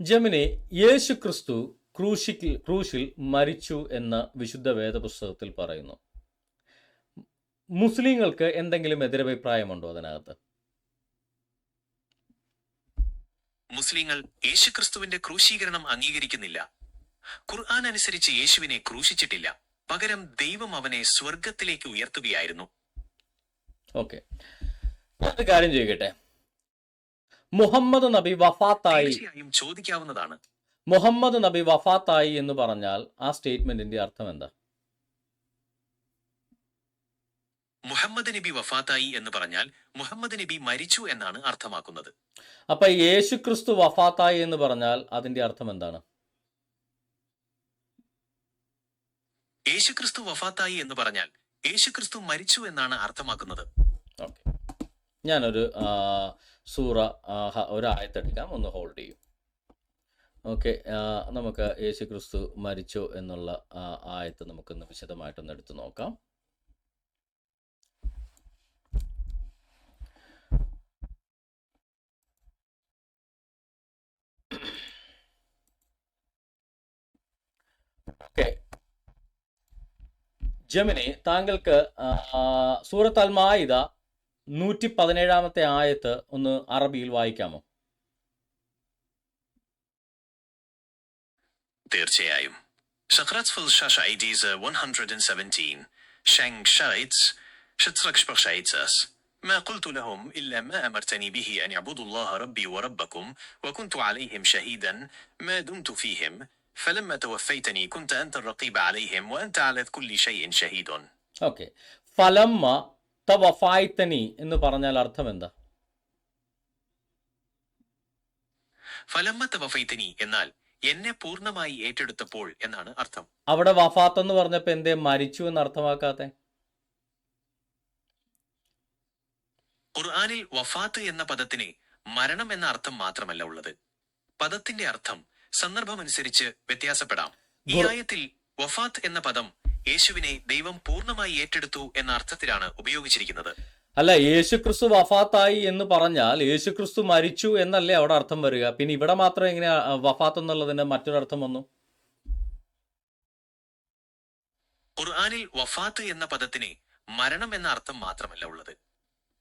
Gemini യേശു ക്രിസ്തു ക്രൂശിൽ ക്രൂശിൽ മരിച്ചു എന്ന വിശുദ്ധ വേദപുസ്തകത്തിൽ പറയുന്നു. മുസ്ലിങ്ങൾക്ക് എന്തെങ്കിലും എതിരഭിപ്രായമുണ്ടോ അതിനകത്ത്? മുസ്ലിങ്ങൾ യേശുക്രിസ്തുവിന്റെ ക്രൂശീകരണം അംഗീകരിക്കുന്നില്ല. ഖുർആൻ അനുസരിച്ച് യേശുവിനെ ക്രൂശിച്ചിട്ടില്ല. പകരം ദൈവം അവനെ സ്വർഗത്തിലേക്ക് ഉയർത്തുകയായിരുന്നു. ഓക്കെ. ഒരു കാര്യം ചോദിക്കട്ടെ? മുഹമ്മദ് നബി വഫാത്തായി. ചോദിക്കാവുന്നതാണ്. മുഹമ്മദ് നബി വഫാത്തായി എന്ന് പറഞ്ഞാൽ ആ സ്റ്റേറ്റ്മെന്റിന്റെ അർത്ഥം എന്താ? മുഹമ്മദ് നബി വഫാത്തായി എന്ന് പറഞ്ഞാൽ മുഹമ്മദ് നബി മരിച്ചു എന്നാണ് അർത്ഥമാക്കുന്നത്. അപ്പൊ യേശു ക്രിസ്തു വഫാത്തായി എന്ന് പറഞ്ഞാൽ അതിന്റെ അർത്ഥം എന്താണ്? യേശുക്രിസ്തു വഫാത്തായി എന്ന് പറഞ്ഞാൽ യേശുക്രിസ്തു മരിച്ചു എന്നാണ് അർത്ഥമാക്കുന്നത്. ഓക്കെ. ഞാനൊരു സൂറ ഒരു ആയത്തെടുക്കാം ഒന്ന് ഹോൾഡ് ചെയ്യും. ഓക്കെ നമുക്ക് യേശു ക്രിസ്തു മരിച്ചു എന്നുള്ള ആയത്ത് നമുക്കൊന്ന് വിശദമായിട്ടൊന്ന് എടുത്തു നോക്കാം. ജമിനി താങ്കൾക്ക് സൂറത്താൽ സൂറത്ത് അൽ മായിദ നൂറ്റി പതിനേഴാമത്തെ ആയത്ത് ഒന്ന് അറബിയിൽ വായിക്കാമോ തീർച്ചയായും Schakratsvul Shashaides 117 Shang Shaits Shatrak Spachaitas ما قلت لهم إلا ما أمرتني به أن يعبدوا الله ربي وربكم وكنت عليهم شهيدا ما دمت فيهم فلما توفيتني كنت أنت الرقيب عليهم وأنت على كل شيء شهيد okay ത വഫായ്ത്തനി എന്ന് പറഞ്ഞാൽ അർത്ഥം എന്താ? ഫലമ്മത്ത വഫൈത്തനി എന്നാൽ എന്നെ പൂർണമായി ഏറ്റെടുത്തപ്പോൾ എന്നാണ് അർത്ഥം. അവിടെ വഫാത്ത് എന്ന് പറഞ്ഞപ്പോ എന്തേ മരിച്ചു എന്ന് അർത്ഥമാക്കാത്തെ? ഖുർആാനിൽ വഫാത്ത് എന്ന പദത്തിന് മരണം എന്ന അർത്ഥം മാത്രമല്ല ഉള്ളത്. പദത്തിന്റെ അർത്ഥം സന്ദർഭമനുസരിച്ച് വ്യത്യാസപ്പെടാം. ഈ ആയത്തിൽ വഫാത്ത് എന്ന പദം യേശുവിനെ ദൈവം പൂർണമായി ഏറ്റെടുത്തു എന്ന അർത്ഥത്തിലാണ് ഉപയോഗിച്ചിരിക്കുന്നത്. അല്ല യേശുക്രിസ്തു വഫാത്തായി എന്ന് പറഞ്ഞാൽ യേശുക്രിസ്തു മരിച്ചു എന്നല്ലേ അവിടെ അർത്ഥം വരിക? പിന്നെ ഇവിടെ മാത്രം എങ്ങനെ വഫാത്ത് എന്നുള്ളതിന് മറ്റൊരർത്ഥം വന്നു? ഖുർആാനിൽ വഫാത്ത് എന്ന പദത്തിന് മരണം എന്ന അർത്ഥം മാത്രമല്ല ഉള്ളത്.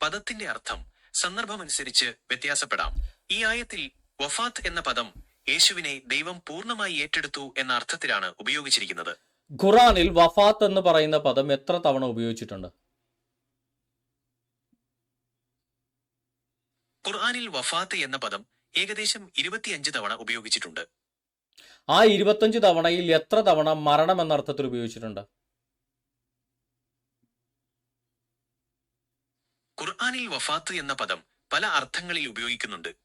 പദത്തിന്റെ അർത്ഥം സന്ദർഭമനുസരിച്ച് വ്യത്യാസപ്പെടാം. ഈ ആയത്തിൽ വഫാത്ത് എന്ന പദം യേശുവിനെ ദൈവം പൂർണമായി ഏറ്റെടുത്തു എന്ന അർത്ഥത്തിലാണ് ഉപയോഗിച്ചിരിക്കുന്നത്. ഖുറാനിൽ വഫാത്ത് എന്ന് പറയുന്ന പദം എത്ര തവണ ഉപയോഗിച്ചിട്ടുണ്ട്? ഖുർആാനിൽ വഫാത്ത് എന്ന പദം ഏകദേശം ഇരുപത്തിയഞ്ച് തവണ ഉപയോഗിച്ചിട്ടുണ്ട്. ആ ഇരുപത്തഞ്ച് തവണയിൽ എത്ര തവണ മരണം എന്ന അർത്ഥത്തിൽ ഉപയോഗിച്ചിട്ടുണ്ട്? ഖുർആാനിൽ വഫാത്ത് എന്ന പദം പല അർത്ഥങ്ങളിൽ ഉപയോഗിക്കുന്നുണ്ട്.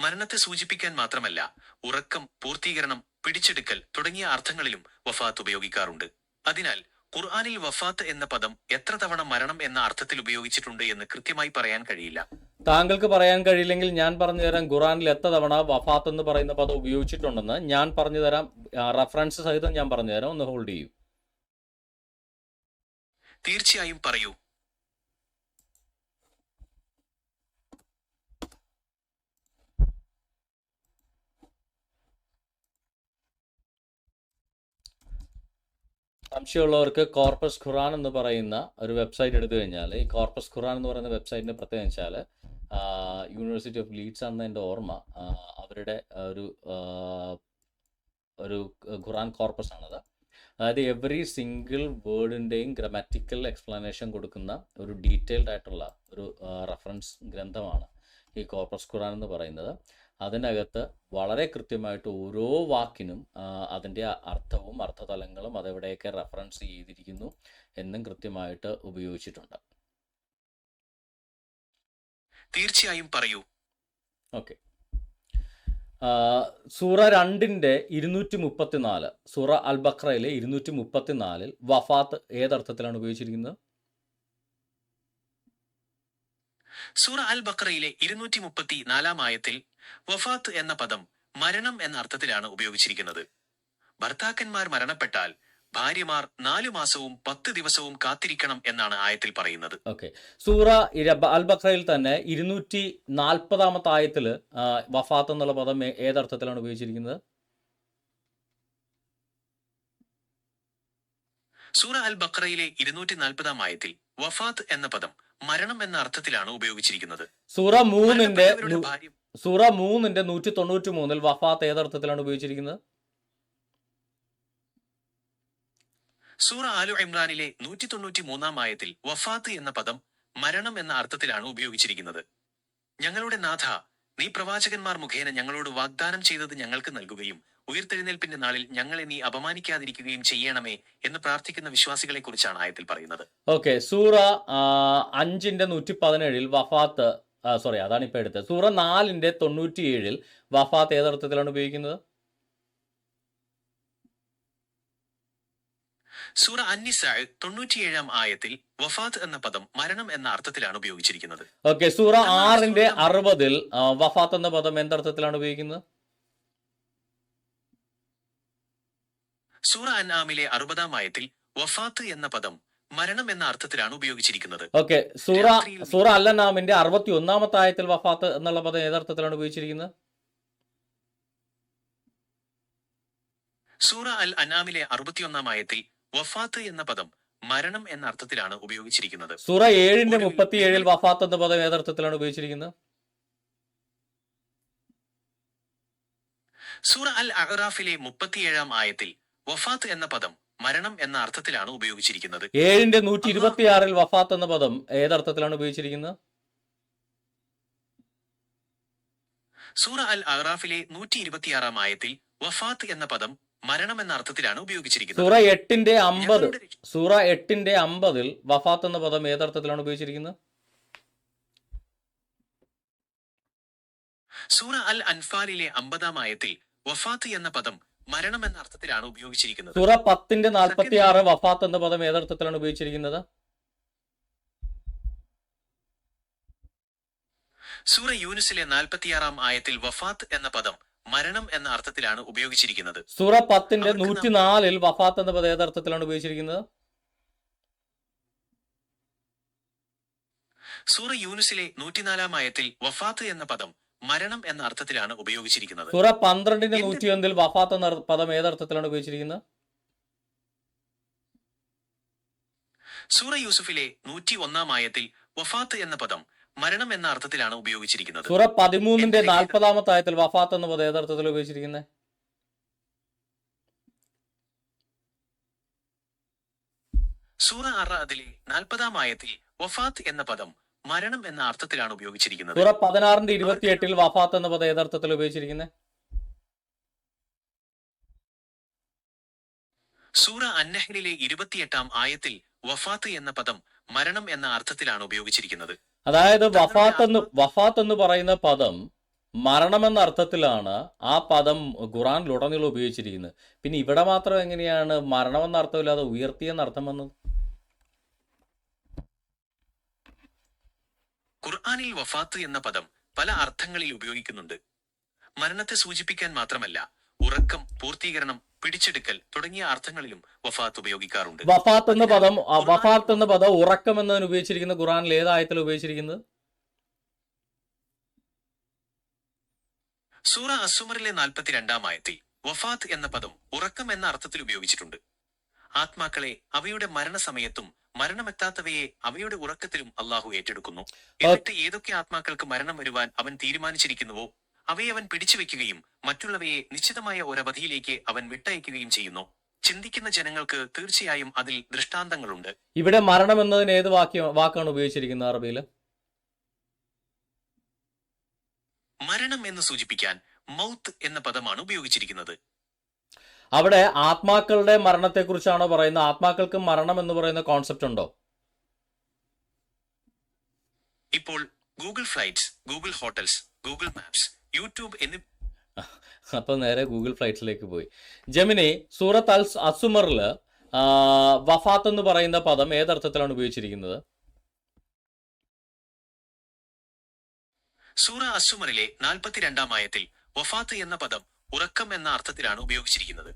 മരണത്തെ സൂചിപ്പിക്കാൻ മാത്രമല്ല ഉറക്കം പൂർത്തീകരണം പിടിച്ചെടുക്കൽ തുടങ്ങിയ അർത്ഥങ്ങളിലും വഫാത്ത് ഉപയോഗിക്കാറുണ്ട്. അതിനാൽ ഖുർആാനിൽ വഫാത്ത് എന്ന പദം എത്ര തവണ മരണം എന്ന അർത്ഥത്തിൽ ഉപയോഗിച്ചിട്ടുണ്ട് എന്ന് കൃത്യമായി പറയാൻ കഴിയില്ല. താങ്കൾക്ക് പറയാൻ കഴിയില്ലെങ്കിൽ ഞാൻ പറഞ്ഞു തരാം ഖുറാനിൽ എത്ര തവണ വഫാത്ത് എന്ന് പറയുന്ന പദം ഉപയോഗിച്ചിട്ടുണ്ടെന്ന്. ഞാൻ പറഞ്ഞു തരാം റഫറൻസ് സഹിതം ഞാൻ പറഞ്ഞു തരാം. ഒന്ന് ഹോൾഡ് ചെയ്യൂ. തീർച്ചയായും പറയൂ സംശയമുള്ളവർക്ക് കോർപ്പസ് ഖുറാൻ എന്ന് പറയുന്ന ഒരു വെബ്സൈറ്റ് എടുത്തു കഴിഞ്ഞാൽ ഈ കോർപ്പസ് ഖുറാൻ എന്ന് പറയുന്ന വെബ്സൈറ്റിന്റെ പ്രത്യേകത വെച്ചാൽ യൂണിവേഴ്സിറ്റി ഓഫ് ലീഡ്സ് ആണ് എന്റെ ഓർമ്മ അവരുടെ ഒരു ഒരു ഖുറാൻ കോർപ്പസ് ആണത് അതായത് എവറി സിംഗിൾ വേർഡിന്റെയും ഗ്രമാറ്റിക്കൽ എക്സ്പ്ലനേഷൻ കൊടുക്കുന്ന ഒരു ഡീറ്റെയിൽഡ് ആയിട്ടുള്ള ഒരു റെഫറൻസ് ഗ്രന്ഥമാണ് ഈ കോർപ്പസ് ഖുറാൻ എന്ന് പറയുന്നത്. അതിനകത്ത് വളരെ കൃത്യമായിട്ട് ഓരോ വാക്കിനും അതിന്റെ അർത്ഥവും അർത്ഥതലങ്ങളും അതെവിടെയൊക്കെ റെഫറൻസ് ചെയ്തിരിക്കുന്നു എന്നും കൃത്യമായിട്ട് ഉപയോഗിച്ചിട്ടുണ്ട്. തീർച്ചയായും പറയൂ. ഓക്കെ. സൂറ രണ്ടിന്റെ ഇരുന്നൂറ്റി മുപ്പത്തിനാല് സൂറ അൽ ബക്രയിലെ ഇരുന്നൂറ്റി മുപ്പത്തിനാലിൽ വഫാത്ത് ഏതർത്ഥത്തിലാണ് ഉപയോഗിച്ചിരിക്കുന്നത്? സൂറ അൽ ബക്രയിലെ ഇരുന്നൂറ്റി മുപ്പത്തി നാലാം ആയത്തിൽ വഫാത്ത് എന്ന പദം മരണം എന്ന അർത്ഥത്തിലാണ് ഉപയോഗിച്ചിരിക്കുന്നത്. ഭർത്താക്കന്മാർ മരണപ്പെട്ടാൽ ഭാര്യമാർ നാലു മാസവും പത്ത് ദിവസവും കാത്തിരിക്കണം എന്നാണ് ആയത്തിൽ പറയുന്നത്. ഓക്കെ. സൂറ അൽ ബക്രയിൽ തന്നെ ഇരുന്നൂറ്റി നാൽപ്പതാമത്തെ ആയത്തിൽ വഫാത്ത് എന്നുള്ള പദം ഏതർത്ഥത്തിലാണ് ഉപയോഗിച്ചിരിക്കുന്നത്? സൂറ അൽ ബക്രയിലെ ഇരുന്നൂറ്റി നാൽപ്പതാം ആയത്തിൽ വഫാത്ത് എന്ന പദം മരണം എന്ന അർത്ഥത്തിലാണ് ഉപയോഗിച്ചിരിക്കുന്നത്. സൂറ മൂന്നിന്റെ സൂറ മൂന്നിന്റെ നൂറ്റി തൊണ്ണൂറ്റി മൂന്നിൽ വഫാത്ത് ഏതർത്ഥത്തിലാണ് ഉപയോഗിച്ചിരിക്കുന്നത്? സൂറ ആലു ഇമ്രാനിലെ നൂറ്റി തൊണ്ണൂറ്റി മൂന്നാം ആയത്തിൽ വഫാത്ത് എന്ന പദം മരണം എന്ന അർത്ഥത്തിലാണ് ഉപയോഗിച്ചിരിക്കുന്നത്. ഞങ്ങളുടെ നാഥ നീ പ്രവാചകന്മാർ മുഖേന ഞങ്ങളോട് വാഗ്ദാനം ചെയ്തത് ഞങ്ങൾക്ക് നൽകുകയും ഉയർത്തെഴുന്നേൽപ്പിന്റെ നാളിൽ ഞങ്ങളെ നീ അപമാനിക്കാതിരിക്കുകയും ചെയ്യണമേ എന്ന് പ്രാർത്ഥിക്കുന്ന വിശ്വാസികളെ കുറിച്ചാണ് ആയത്തിൽ പറയുന്നത്. ഓക്കെ സൂറ അഞ്ചിന്റെ നൂറ്റി പതിനേഴിൽ വഫാത്ത് സോറി അതാണ് ഇപ്പൊ എടുത്തത്. സൂറ നാലിന്റെ തൊണ്ണൂറ്റിയേഴിൽ വഫാത്ത് ഏതർത്ഥത്തിലാണ് ഉപയോഗിക്കുന്നത്? സൂറ അന്നിസ തൊണ്ണൂറ്റിയേഴാം ആയത്തിൽ വഫാത്ത് എന്ന പദം മരണം എന്ന അർത്ഥത്തിലാണ് ഉപയോഗിച്ചിരിക്കുന്നത്. ഓക്കെ സൂറ ആറിന്റെ അറുപതിൽ വഫാത്ത് എന്ന പദം എന്തർത്ഥത്തിലാണ് ഉപയോഗിക്കുന്നത്? സൂറ അൻആമിലെ അറുപതാം ആയത്തിൽ വഫാത്ത് എന്ന പദം മരണം എന്ന അർത്ഥത്തിലാണ് ഉപയോഗിച്ചിരിക്കുന്നത്. ഓക്കെ സൂറ സൂറ സൂറ അല്ലനാമിന്റെ അറുപത്തി ഒന്നാമത്തെ ആയത്തിൽ വഫാത്ത് എന്നുള്ള പദം ഏതർത്ഥത്തിലാണ് ഉപയോഗിച്ചിരിക്കുന്നത്? സൂറ അൽ അനാമിലെ അറുപത്തിയൊന്നാം ആയത്തിൽ വഫാത്ത് എന്ന പദം മരണം എന്ന അർത്ഥത്തിലാണ് ഉപയോഗിച്ചിരിക്കുന്നത്. സൂറ ഏഴിന്റെ മുപ്പത്തി മുപ്പത്തിയേഴിൽ വഫാത്ത് എന്ന പദം ഏതർത്ഥത്തിലാണ് ഉപയോഗിച്ചിരിക്കുന്നത്? സൂറ അൽ അഹ്റാഫിലെ മുപ്പത്തിയേഴാം ആയത്തിൽ വഫാത്ത് എന്ന പദം മരണം എന്ന അർത്ഥത്തിലാണ് ഉപയോഗിച്ചിരിക്കുന്നത്. ഏഴിന്റെ നൂറ്റി ഇരുപത്തിയാറിൽ വഫാത്ത് എന്ന പദം ഏതർത്ഥത്തിലാണ് ഉപയോഗിച്ചിരിക്കുന്നത്? സൂറ അൽ അഹ്റാഫിലെ നൂറ്റി ഇരുപത്തിയാറാം ആയത്തിൽ വഫാത്ത് എന്ന പദം മരണം എന്ന അർത്ഥത്തിലാണ് ഉപയോഗിച്ചിരിക്കുന്നത്. സൂറ എട്ടിന്റെ അമ്പത് സൂറ എട്ടിന്റെ അമ്പതിൽ വഫാത്ത് എന്ന പദം ഏതർത്ഥത്തിലാണ് ഉപയോഗിച്ചിരിക്കുന്നത്? സൂറ അൽ അൻഫാലിലെ അമ്പതാം ആയത്തിൽ വഫാത്ത് എന്ന പദം മരണം എന്ന അർത്ഥത്തിലാണ് ഉപയോഗിച്ചിരിക്കുന്നത്. സൂറ പത്തിന്റെ നാൽപ്പത്തി ആറ് വഫാത്ത് എന്ന പദം ഏതർത്ഥത്തിലാണ് ഉപയോഗിച്ചിരിക്കുന്നത്? സൂറ യൂനുസിലെ നാൽപ്പത്തിയാറാം ആയത്തിൽ വഫാത്ത് എന്ന പദം മരണം എന്ന അർത്ഥത്തിലാണ് ഉപയോഗിച്ചിരിക്കുന്നത്. സൂറ പത്തിന്റെ നൂറ്റിനാലിൽ നൂറ്റി നാലിൽ വഫാത്ത് എന്ന പദം ഏതർത്ഥത്തിലാണ് ഉപയോഗിച്ചിരിക്കുന്നത്? സൂറ യൂനുസിലെ നൂറ്റിനാലാം ആയത്തിൽ വഫാത്ത് എന്ന പദം മരണം എന്ന അർത്ഥത്തിലാണ് ഉപയോഗിച്ചിരിക്കുന്നത്. സൂറ പന്ത്രണ്ടിന്റെ നൂറ്റിയൊന്നിൽ വഫാത്ത് എന്ന പദം ഏതർത്ഥത്തിലാണ് ഉപയോഗിച്ചിരിക്കുന്നത്? സൂറ യൂസുഫിലെ നൂറ്റി ഒന്നാം ആയത്തിൽ വഫാത്ത് എന്ന പദം മരണം എന്ന അർത്ഥത്തിലാണ് ഉപയോഗിച്ചിരിക്കുന്നത്. സൂറ പതിമൂന്നിന്റെ നാൽപ്പതാമത്തെ ആയത്തിൽ വഫാത്ത് എന്ന പദം ഏതർത്ഥത്തിൽ ഉപയോഗിച്ചിരിക്കുന്നത്? സൂറ അറാദിലെ നാൽപ്പതാം ആയത്തിൽ വഫാത്ത് എന്ന പദം മരണം എന്ന അർത്ഥത്തിലാണ് ഉപയോഗിച്ചിരിക്കുന്നത്. സൂറ പതിനാറിന്റെ ഇരുപത്തിയെട്ടിൽ വഫാത്ത് എന്ന പദം യഥാർത്ഥത്തിൽ ഉപയോഗിച്ചിരിക്കുന്നത്? സൂറ അന്നഹലിലെ ഇരുപത്തിയെട്ടാം ആയത്തിൽ വഫാത്ത് എന്ന പദം മരണം എന്ന അർത്ഥത്തിലാണ് ഉപയോഗിച്ചിരിക്കുന്നത്. അതായത് വഫാത്ത് എന്ന് വഫാത്ത് എന്ന് പറയുന്ന പദം മരണം എന്ന അർത്ഥത്തിലാണ് ആ പദം ഖുറാനിലുടനീളം ഉപയോഗിച്ചിരിക്കുന്നത്. പിന്നെ ഇവിടെ മാത്രം എങ്ങനെയാണ് മരണമെന്ന അർത്ഥമില്ലാതെ ഉയർത്തിയെന്ന അർത്ഥം വന്നത്? ഖുർആനിൽ വഫാത്ത് എന്ന പദം പല അർത്ഥങ്ങളിൽ ഉപയോഗിക്കുന്നുണ്ട്. മരണത്തെ സൂചിപ്പിക്കാൻ മാത്രമല്ല ഉറക്കം പൂർത്തീകരണം പിടിച്ചെടുക്കൽ തുടങ്ങിയ അർത്ഥങ്ങളിലും വഫാത്ത് ഉപയോഗിക്കാറുണ്ട്. വഫാത്ത് എന്ന പദം വഫാത്ത് എന്ന പദം ഉറക്കം എന്നതിന് ഉപയോഗിച്ചിരിക്കുന്ന ഖുറാനിൽ ഏതായത്തിൽ ഉപയോഗിച്ചിരിക്കുന്നത്? സൂറ അസുമറിലെ നാൽപ്പത്തിരണ്ടാം ആയത്തിൽ വഫാത്ത് എന്ന പദം ഉറക്കം എന്ന അർത്ഥത്തിൽ ഉപയോഗിച്ചിട്ടുണ്ട്. ആത്മാക്കളെ അവയുടെ മരണസമയത്തും മരണമെത്താത്തവയെ അവയുടെ ഉറക്കത്തിലും അള്ളാഹു ഏറ്റെടുക്കുന്നു. എന്നിട്ട് ഏതൊക്കെ ആത്മാക്കൾക്ക് മരണം വരുവാൻ അവൻ തീരുമാനിച്ചിരിക്കുന്നുവോ? അവയെ അവൻ പിടിച്ചുവെക്കുകയും മറ്റുള്ളവയെ നിശ്ചിതമായ ഒരവധിയിലേക്ക് അവൻ വിട്ടയക്കുകയും ചെയ്യുന്നു. ചിന്തിക്കുന്ന ജനങ്ങൾക്ക് തീർച്ചയായും അതിൽ ദൃഷ്ടാന്തങ്ങളുണ്ട്. ഇവിടെ മരണം എന്നതിന് ഏത് വാക്യം വാക്കാണ് ഉപയോഗിച്ചിരിക്കുന്നത് അറബിയിൽ? മരണം എന്ന് സൂചിപ്പിക്കാൻ മൗത്ത് എന്ന പദമാണ് ഉപയോഗിച്ചിരിക്കുന്നത്. അവിടെ ആത്മാക്കളുടെ മരണത്തെക്കുറിച്ചാണോ പറയുന്നത്? ആത്മാക്കൾക്ക് മരണം എന്ന് പറയുന്ന കോൺസെപ്റ്റ് ഉണ്ടോ? ഇപ്പോൾ Google flights Google hotels Google maps YouTube എന്നി അപ്പൊ നേരെ ഗൂഗിൾ ഫ്ലൈറ്റ്സിലേക്ക് പോയി. ജമിനി സൂറത്ത് അൽ അസുമറിൽ വഫാത്ത് എന്ന് പറയുന്ന പദം ഏതർത്ഥത്തിലാണ് ഉപയോഗിച്ചിരിക്കുന്നത്? സൂറ അസുമറിലെ നാൽപ്പത്തിരണ്ടാം ആയത്തിൽ വഫാത്ത് എന്ന പദം ഉറക്കം എന്ന അർത്ഥത്തിലാണ് ഉപയോഗിച്ചിരിക്കുന്നത്.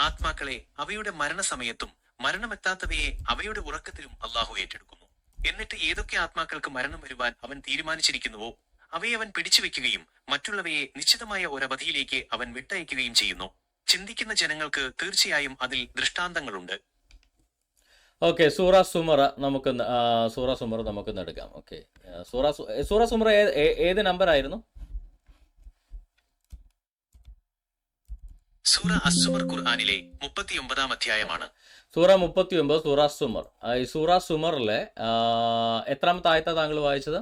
ആത്മാക്കളെ അവയുടെ മരണസമയത്തും മരണമെത്താത്തവയെ അവയുടെ ഉറക്കത്തിലും അള്ളാഹു ഏറ്റെടുക്കുന്നു. എന്നിട്ട് ഏതൊക്കെ ആത്മാക്കൾക്ക് മരണം വരുവാൻ അവൻ തീരുമാനിച്ചിരിക്കുന്നുവോ അവയെ അവൻ പിടിച്ചുവെക്കുകയും മറ്റുള്ളവയെ നിശ്ചിതമായ ഒരവധിയിലേക്ക് അവൻ വിട്ടയക്കുകയും ചെയ്യുന്നു. ചിന്തിക്കുന്ന ജനങ്ങൾക്ക് തീർച്ചയായും അതിൽ ദൃഷ്ടാന്തങ്ങളുണ്ട്. ഓക്കെ സൂറ സുമറ നമുക്ക് സൂറ സുമറ നമുക്ക് എടുക്കാം. ഓക്കെ സൂറ സൂറ സുമറ ഏത് നമ്പർ ആയിരുന്നു സൂറ അസുമർ ഖുർആാനിലെ മുപ്പത്തിയൊമ്പതാം അധ്യായമാണ് സൂറ മുപ്പത്തി ഒമ്പത് സൂറ സുമർ ആ, ഈ സൂറ സുമറിലെ ആ, എത്രാമത്തെ ആയത്ത താങ്കൾ വായിച്ചത്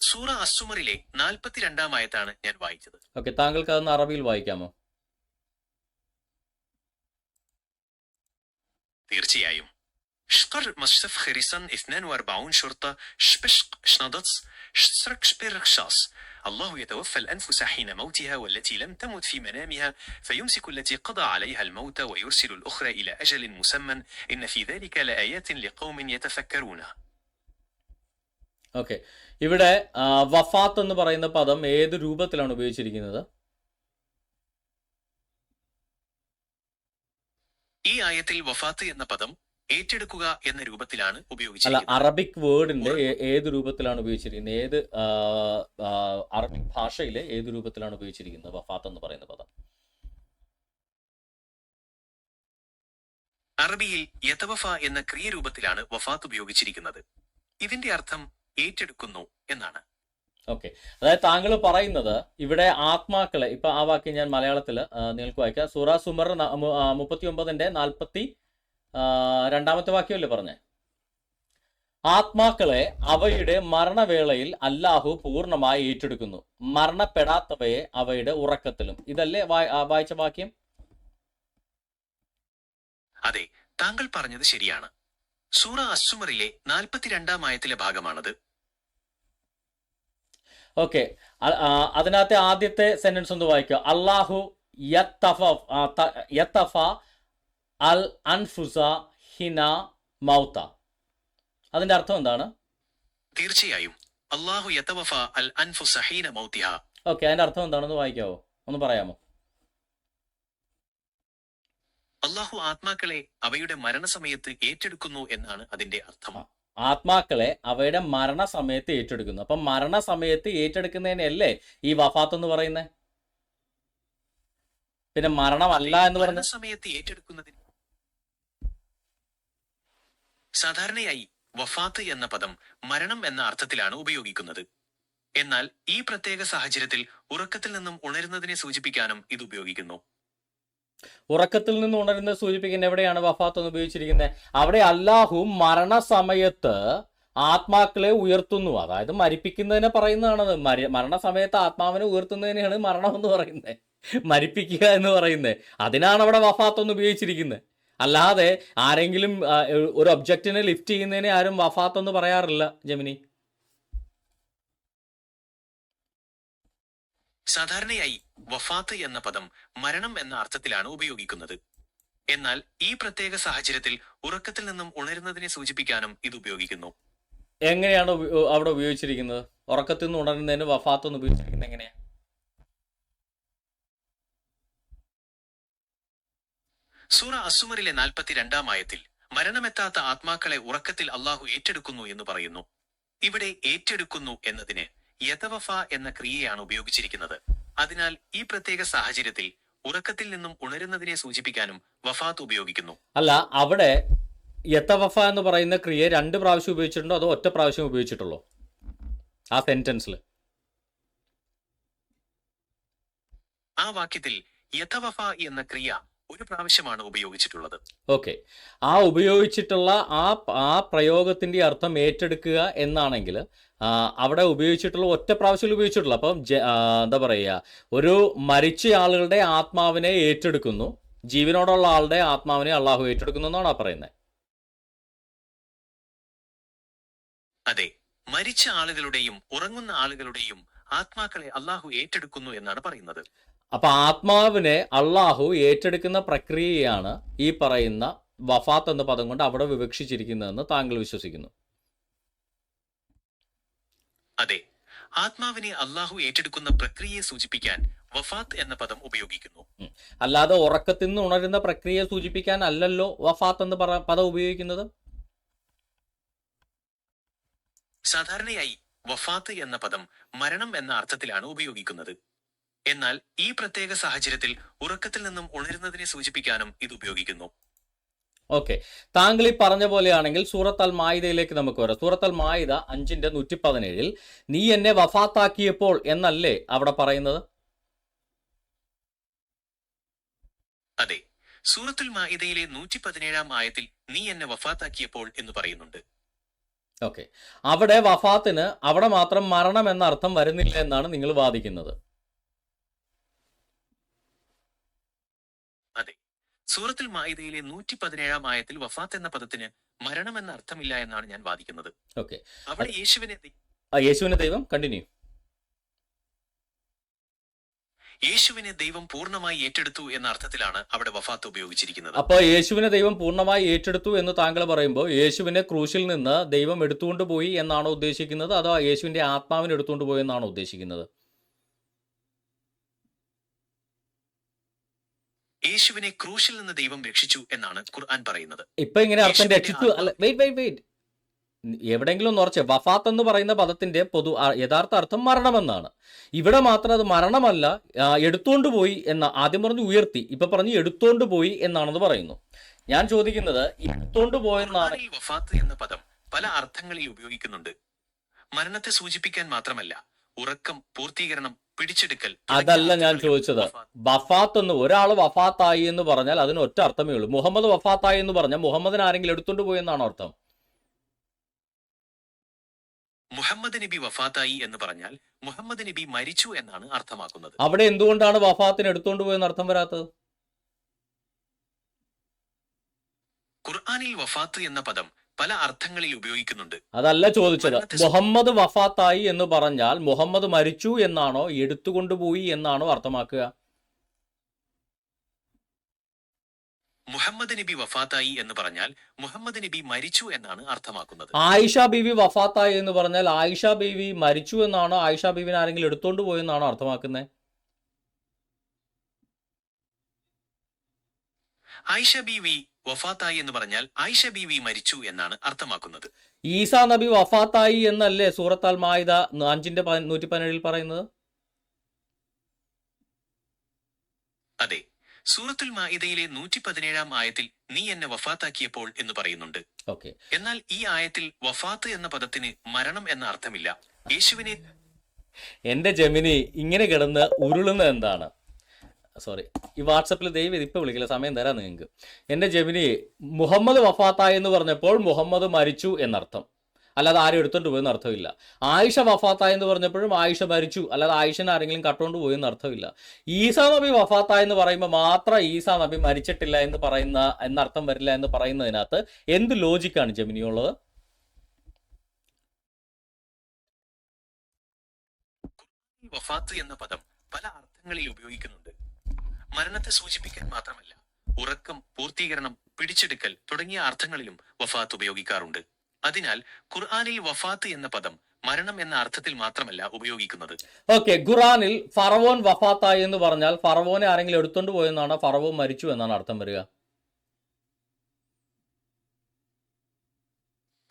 സൂറ അസുമറിലെ നാൽപ്പത്തിരണ്ടാമായത്താണ് ഞാൻ വായിച്ചത് ഓക്കെ താങ്കൾക്ക് അതൊന്ന് അറബിയിൽ വായിക്കാമോ തീർച്ചയായും شقر مصف خريسان 42 شرطة شبشق شنادتس شسرك شبير رخشاص الله يتوفى الأنفس حين موتها والتي لم تمت في منامها فيمسك التي قضى عليها الموت ويرسل الأخرى إلى أجل مسمى إن في ذلك لآيات لقوم يتفكرون ഓക്കെ ഇവിടെ ആ, വഫാത്ത് എന്ന് പറയുന്ന പദം ഏത് രൂപത്തിലാണ് ഉപയോഗിച്ചിരിക്കുന്നത് ഈ ആയത്തിൽ വഫാത്ത് എന്ന പദം ഏറ്റെടുക്കുക എന്ന രൂപത്തിലാണ് അല്ല ഉപയോഗിച്ചിരിക്കുന്നത് അറബിക് വേർഡിന്റെ ഏത് രൂപത്തിലാണ് ഉപയോഗിച്ചിരിക്കുന്നത്? ഏത് അറബിക് ഭാഷയിലെ ഏത് രൂപത്തിലാണ് ഉപയോഗിച്ചിരിക്കുന്നത് വഫാത്ത് എന്ന് പറയുന്ന പദം? അറബിയിൽ യതവഫ എന്ന ക്രിയ രൂപത്തിലാണ് വഫാത്ത് ഉപയോഗിച്ചിരിക്കുന്നത്. ഇതിന്റെ അർത്ഥം ഏറ്റെടുക്കുന്നു എന്നാണ്. ഓക്കെ. അതായത് താങ്കൾ പറയുന്നത് ഇവിടെ ആത്മാക്കളെ ഇപ്പൊ ആ വാക്യം ഞാൻ മലയാളത്തിൽ നിങ്ങൾക്ക് വായിക്കാം. സൂറ സുമർ മുപ്പത്തി ഒമ്പതിന്റെ നാൽപ്പത്തി രണ്ടാമത്തെ വാക്യമല്ലേ പറഞ്ഞേ? ആത്മാക്കളെ അവയുടെ മരണവേളയിൽ അല്ലാഹു പൂർണമായി ഏറ്റെടുക്കുന്നു. മരണപ്പെടാത്തവയെ അവയുടെ ഉറക്കത്തിലും. ഇതല്ലേ വായി- വായിച്ച വാക്യം? അതെ താങ്കൾ പറഞ്ഞത് ശരിയാണ്. സൂറ അസുമറിലെ നാൽപ്പത്തിരണ്ടാം ആയത്തിലെ ഭാഗമാണത്. ഓക്കെ. അതിനകത്തെ ആദ്യത്തെ സെന്റൻസ് ഒന്ന് വായിക്കുക. അള്ളാഹു യത്തഫ യത്തഫ അൽ അൻഫുസ ഹിന മൗത്ത അതിന്റെ അർത്ഥം എന്താണ്? തീർച്ചയായും. അള്ളാഹു യതവഫ അൽ അൻഫുസ ഹീന മൗത്തിഹ ഓക്കേ അതിന്റെ അർത്ഥം എന്താണെന്ന് വായിക്കാവോ? ഒന്ന് പറയാമോ? അള്ളാഹു ആത്മാക്കളെ അവയുടെ മരണസമയത്ത് ഏറ്റെടുക്കുന്നു എന്നാണ് അതിന്റെ അർത്ഥം. ആത്മാക്കളെ അവയുടെ മരണസമയത്ത് ഏറ്റെടുക്കുന്നു. അപ്പം മരണസമയത്ത് ഏറ്റെടുക്കുന്നതിനല്ലേ ഈ വഫാത്ത് എന്ന് പറയുന്നത് പിന്നെ മരണമല്ല എന്ന് പറഞ്ഞ സമയത്ത് ഏറ്റെടുക്കുന്നതിന് സാധാരണയായി വഫാത്ത് എന്ന പദം മരണം എന്ന അർത്ഥത്തിലാണ് ഉപയോഗിക്കുന്നത്. എന്നാൽ ഈ പ്രത്യേക സാഹചര്യത്തിൽ ഉറക്കത്തിൽ നിന്നും ഉണരുന്നതിനെ സൂചിപ്പിക്കാനും ഇത് ഉപയോഗിക്കുന്നു. ഉറക്കത്തിൽ നിന്ന് ഉണരുന്നത് സൂചിപ്പിക്കുന്ന എവിടെയാണ് വഫാത്ത് എന്ന് ഉപയോഗിച്ചിരിക്കുന്നത്? അവിടെ അല്ലാഹു മരണസമയത്ത് ആത്മാക്കളെ ഉയർത്തുന്നു. അതായത് മരിപ്പിക്കുന്നതിനെ പറയുന്നതാണത്. മരി മരണസമയത്ത് ആത്മാവിനെ ഉയർത്തുന്നതിനെയാണ് മരണം എന്ന് പറയുന്നത്. മരിപ്പിക്കുക എന്ന് പറയുന്നത്. അതിനാണ് അവിടെ വഫാത്ത് എന്ന് ഉപയോഗിച്ചിരിക്കുന്നത്. അല്ലാതെ ആരെങ്കിലും ഒരു ഒബ്ജക്റ്റിനെ ലിഫ്റ്റ് ചെയ്യുന്നതിനെ ആരും വഫാത്ത് എന്ന് പറയാറില്ല ജമിനി. സാധാരണയായി വഫാത്ത് എന്ന പദം മരണം എന്ന അർത്ഥത്തിലാണ് ഉപയോഗിക്കുന്നത്. എന്നാൽ ഈ പ്രത്യേക സാഹചര്യത്തിൽ ഉറക്കത്തിൽ നിന്നും ഉണരുന്നതിനെ സൂചിപ്പിക്കാനും ഇത് ഉപയോഗിക്കുന്നു. എങ്ങനെയാണ് അവിടെ ഉപയോഗിച്ചിരിക്കുന്നത്? ഉറക്കത്തിൽ നിന്ന് ഉണരുന്നതിന് വഫാത്ത് എന്ന് ഉപയോഗിച്ചിരിക്കുന്നത് എങ്ങനെയാ സൂറ അസുമറിലെ നാൽപ്പത്തിരണ്ടാം ആയത്തിൽ മരണമെത്താത്ത ആത്മാക്കളെ ഉറക്കത്തിൽ അള്ളാഹു ഏറ്റെടുക്കുന്നു എന്ന് പറയുന്നു. ഇവിടെ ഏറ്റെടുക്കുന്നു എന്നതിന് യഥവഫ എന്ന ക്രിയയാണ് ഉപയോഗിച്ചിരിക്കുന്നത്. അതിനാൽ ഈ പ്രത്യേക സാഹചര്യത്തിൽ ഉറക്കത്തിൽ നിന്നും ഉണരുന്നതിനെ സൂചിപ്പിക്കാനും വഫാത്ത് ഉപയോഗിക്കുന്നു. അല്ല അവിടെ യത്തവഫ എന്ന് പറയുന്ന ക്രിയ രണ്ട് പ്രാവശ്യം ഉപയോഗിച്ചിട്ടുണ്ടോ അതോ ഒറ്റ പ്രാവശ്യം ഉപയോഗിച്ചിട്ടുള്ളോ? ആ സെന്റൻസിൽ ആ വാക്യത്തിൽ യഥവഫ എന്ന ക്രിയ ഒരു പ്രാവശ്യമാണ് ഉപയോഗിച്ചിട്ടുള്ളത്. ഓക്കെ. ആ ഉപയോഗിച്ചിട്ടുള്ള ആ ആ പ്രയോഗത്തിന്റെ അർത്ഥം ഏറ്റെടുക്കുക എന്നാണെങ്കിൽ അവിടെ ഉപയോഗിച്ചിട്ടുള്ള ഒറ്റ പ്രാവശ്യം ഉപയോഗിച്ചിട്ടുള്ള അപ്പം എന്താ പറയുക ഒരു മരിച്ച ആളുകളുടെ ആത്മാവിനെ ഏറ്റെടുക്കുന്നു. ജീവനോടുള്ള ആളുടെ ആത്മാവിനെ അള്ളാഹു ഏറ്റെടുക്കുന്നു എന്നാണ് ആ പറയുന്നത്. അതെ. മരിച്ച ആളുകളുടെയും ഉറങ്ങുന്ന ആളുകളുടെയും ആത്മാക്കളെ അള്ളാഹു ഏറ്റെടുക്കുന്നു എന്നാണ് പറയുന്നത്. അപ്പൊ ആത്മാവിനെ അള്ളാഹു ഏറ്റെടുക്കുന്ന പ്രക്രിയയാണ് ഈ പറയുന്ന വഫാത്ത് എന്ന പദം കൊണ്ട് അവിടെ വിവക്ഷിച്ചിരിക്കുന്നതെന്ന് താങ്കൾ വിശ്വസിക്കുന്നു. അതെ. ആത്മാവിനെ അള്ളാഹു ഏറ്റെടുക്കുന്ന പ്രക്രിയയെ സൂചിപ്പിക്കാൻ വഫാത്ത് എന്ന പദം ഉപയോഗിക്കുന്നു. അല്ലാതെ ഉറക്കത്തിൽ നിന്ന് ഉണരുന്ന പ്രക്രിയയെ സൂചിപ്പിക്കാൻ അല്ലല്ലോ വഫാത്ത് എന്ന് പറ പദം ഉപയോഗിക്കുന്നത്? സാധാരണയായി വഫാത്ത് എന്ന പദം മരണം എന്ന അർത്ഥത്തിലാണ് ഉപയോഗിക്കുന്നത്. എന്നാൽ ഈ പ്രത്യേക സാഹചര്യത്തിൽ ഉറക്കത്തിൽ നിന്നും ഉണരുന്നതിനെ സൂചിപ്പിക്കാനും ഇത് ഉപയോഗിക്കുന്നു. ഓക്കെ താങ്കൾ ഈ പറഞ്ഞ പോലെയാണെങ്കിൽ സൂറത്ത് അൽ മായിദയിലേക്ക് നമുക്ക് വരാം. സൂറത്ത് അൽ മായിദ അഞ്ചിന്റെ നൂറ്റി പതിനേഴിൽ നീ എന്നെ വഫാത്താക്കിയപ്പോൾ എന്നല്ലേ അവിടെ പറയുന്നത്? അതെ. സൂറത്തുൽ മായിദയിലെ നൂറ്റി പതിനേഴാം ആയത്തിൽ നീ എന്നെ വഫാത്താക്കിയപ്പോൾ എന്ന് പറയുന്നുണ്ട്. ഓക്കെ അവിടെ വഫാത്തിന് അവിടെ മാത്രം മരണം എന്ന അർത്ഥം വരുന്നില്ല എന്നാണ് നിങ്ങൾ വാദിക്കുന്നത് അതെ സൂറത്തുൽ മായിദയിലെ നൂറ്റി പതിനേഴാം ആയത്തിൽ വഫാത്ത് എന്ന പദത്തിന് മരണം എന്ന അർത്ഥമില്ല എന്നാണ് ഞാൻ വാദിക്കുന്നത്. ഓക്കെ. അവിടെ യേശുവിനെ യേശുവിനെ ദൈവം കണ്ടിന്യൂ യേശുവിനെ ദൈവം പൂർണമായി ഏറ്റെടുത്തു എന്ന അർത്ഥത്തിലാണ് അവിടെ വഫാത്ത് ഉപയോഗിച്ചിരിക്കുന്നത്. അപ്പോൾ യേശുവിനെ ദൈവം പൂർണമായി ഏറ്റെടുത്തു എന്ന് താങ്കൾ പറയുമ്പോൾ യേശുവിനെ ക്രൂശിൽ നിന്ന് ദൈവം എടുത്തുകൊണ്ട് പോയി എന്നാണോ ഉദ്ദേശിക്കുന്നത്? അതോ യേശുവിന്റെ ആത്മാവിനെ എടുത്തുകൊണ്ട് പോയി എന്നാണോ ഉദ്ദേശിക്കുന്നത്? യേശുവിനെ ക്രൂശിൽ നിന്ന് ദൈവം രക്ഷിച്ചു എന്നാണ് ഖുർആൻ പറയുന്നത്. ഇപ്പൊ ഇങ്ങനെ അർത്ഥം രക്ഷിച്ചു. അല്ല വെയിറ്റ് വെയിറ്റ് വെയിറ്റ് എവിടെയെങ്കിലും ഒന്ന് ഉറച്ച്. വഫാത്ത് എന്ന് പറയുന്ന പദത്തിന്റെ പൊതു യഥാർത്ഥ അർത്ഥം മരണമെന്നാണ്. ഇവിടെ മാത്രം അത് മരണമല്ല എടുത്തുകൊണ്ട് എടുത്തോണ്ട് പോയി എന്ന ആദ്യം പറഞ്ഞു ഉയർത്തി. ഇപ്പൊ പറഞ്ഞു എടുത്തോണ്ട് പോയി എന്നാണെന്ന് പറയുന്നു. ഞാൻ ചോദിക്കുന്നത് എടുത്തുകൊണ്ട് എടുത്തോണ്ട് പോയെന്നാണ്. ഈ വഫാത്ത് എന്ന പദം പല അർത്ഥങ്ങളിൽ ഉപയോഗിക്കുന്നുണ്ട്. മരണത്തെ സൂചിപ്പിക്കാൻ മാത്രമല്ല ഉറക്കം പൂർത്തീകരണം പിടിച്ചെടുക്കൽ അതല്ല ഞാൻ ചോദിച്ചത്. വഫാത്ത്. എന്ന് ഒരാൾ വഫാത്തായി എന്ന് പറഞ്ഞാൽ അതിന് ഒറ്റ അർത്ഥമേ ഉള്ളൂ. മുഹമ്മദ് വഫാത്തായി എന്ന് പറഞ്ഞാൽ മുഹമ്മദിനെ ആരെങ്കിലും എടുത്തോണ്ട് പോയി എന്നാണ് അർത്ഥം. മുഹമ്മദ് നബി വഫാത്തായി എന്ന് പറഞ്ഞാൽ മുഹമ്മദ് നബി മരിച്ചു എന്നാണ് അർത്ഥമാക്കുന്നത്. അവിടെ എന്തുകൊണ്ടാണ് വഫാത്തിന് എടുത്തോണ്ട് പോയെന്ന് അർത്ഥം വരാത്തത്? ഖുർആാനിൽ വഫാത്ത് എന്ന പദം പല അർത്ഥങ്ങളിൽ ഉപയോഗിക്കുന്നുണ്ട്. അതല്ല ചോദിച്ചത്. മുഹമ്മദ് വഫാത്തായി എന്ന് പറഞ്ഞാൽ മുഹമ്മദ് മരിച്ചു എന്നാണോ എടുത്തുകൊണ്ടുപോയി എന്നാണോ അർത്ഥമാക്കുക? മുഹമ്മദ് നബി വഫാത്തായി എന്ന് പറഞ്ഞാൽ മുഹമ്മദ് നബി മരിച്ചു എന്നാണ് അർത്ഥമാക്കുന്നത്. ആയിഷ ബീവി വഫാത്തായി എന്ന് പറഞ്ഞാൽ ആയിഷ ബീവി മരിച്ചു എന്നാണോ ആയിഷ ബീവിനെ ആരെങ്കിലും എടുത്തോണ്ട് പോയെന്നാണോ അർത്ഥമാക്കുന്നത് ആയിഷ ബീവി വഫാത്തായി എന്ന് പറഞ്ഞാൽ ആയിഷ ബീവി മരിച്ചു എന്നാണ് അർത്ഥമാക്കുന്നത്. ഈസാ നബി വഫാത്തായി എന്നല്ലേ സൂറത്താൽ മായിദ അഞ്ചിന്റെ നൂറ്റി പതിനേഴിൽ പറയുന്നത്? അതെ സൂറത്തുൽ മായിദയിലെ നൂറ്റി പതിനേഴാം ആയത്തിൽ നീ എന്നെ വഫാത്താക്കിയപ്പോൾ എന്ന് പറയുന്നുണ്ട്. ഓക്കെ. എന്നാൽ ഈ ആയത്തിൽ വഫാത്ത് എന്ന പദത്തിന് മരണം എന്ന അർത്ഥമില്ല. യേശുവിനെ എന്റെ ജമിനി ഇങ്ങനെ കിടന്ന് ഉരുളുന്ന എന്താണ്? സോറി ഈ വാട്സപ്പിൽ ദൈവം ഇതിപ്പോൾ വിളിക്കില്ല. സമയം തരാം നിങ്ങൾക്ക്. എന്റെ ജമിനി മുഹമ്മദ് വഫാത്തായി എന്ന് പറഞ്ഞപ്പോൾ മുഹമ്മദ് മരിച്ചു എന്നർത്ഥം. അല്ലാതെ ആരും എടുത്തോണ്ട് പോയെന്ന് അർത്ഥമില്ല. ആയിഷ വഫാത്തായി എന്ന് പറഞ്ഞപ്പോഴും ആയിഷ മരിച്ചു. അല്ലാതെ ആയിഷനെ ആരെങ്കിലും കട്ടുകൊണ്ട് പോയെന്ന് അർത്ഥമില്ല. ഈസാ നബി വഫാത്തായി എന്ന് പറയുമ്പോൾ മാത്രം ഈസാ നബി മരിച്ചിട്ടില്ല എന്ന് പറയുന്ന എന്നർത്ഥം വരില്ല എന്ന് പറയുന്നതിനകത്ത് എന്ത് ലോജിക്കാണ് ജെമിനിയുള്ളത് വഫാത്ത് എന്ന പദം പല അർത്ഥങ്ങളിൽ ഉപയോഗിക്കുന്നുണ്ട്. മരണത്തെ സൂചിപ്പിക്കാൻ മാത്രമല്ല ഉറക്കം പൂർത്തീകരണം പിടിച്ചെടുക്കൽ തുടങ്ങിയ അർത്ഥങ്ങളിലും വഫാത്ത് ഉപയോഗിക്കാറുണ്ട്. അതിനാൽ ഖുർആാനിൽ വഫാത്ത് എന്ന പദം മരണം എന്ന അർത്ഥത്തിൽ മാത്രമല്ല ഉപയോഗിക്കുന്നത്. ഓക്കെ ഖുറാനിൽ ഫറവോൻ വഫാത്തായി എന്ന് പറഞ്ഞാൽ ഫറവോനെ ആരെങ്കിലും എടുത്തോണ്ട് പോയെന്നാണ് ഫറവോൻ മരിച്ചു എന്നാണ് അർത്ഥം വരിക?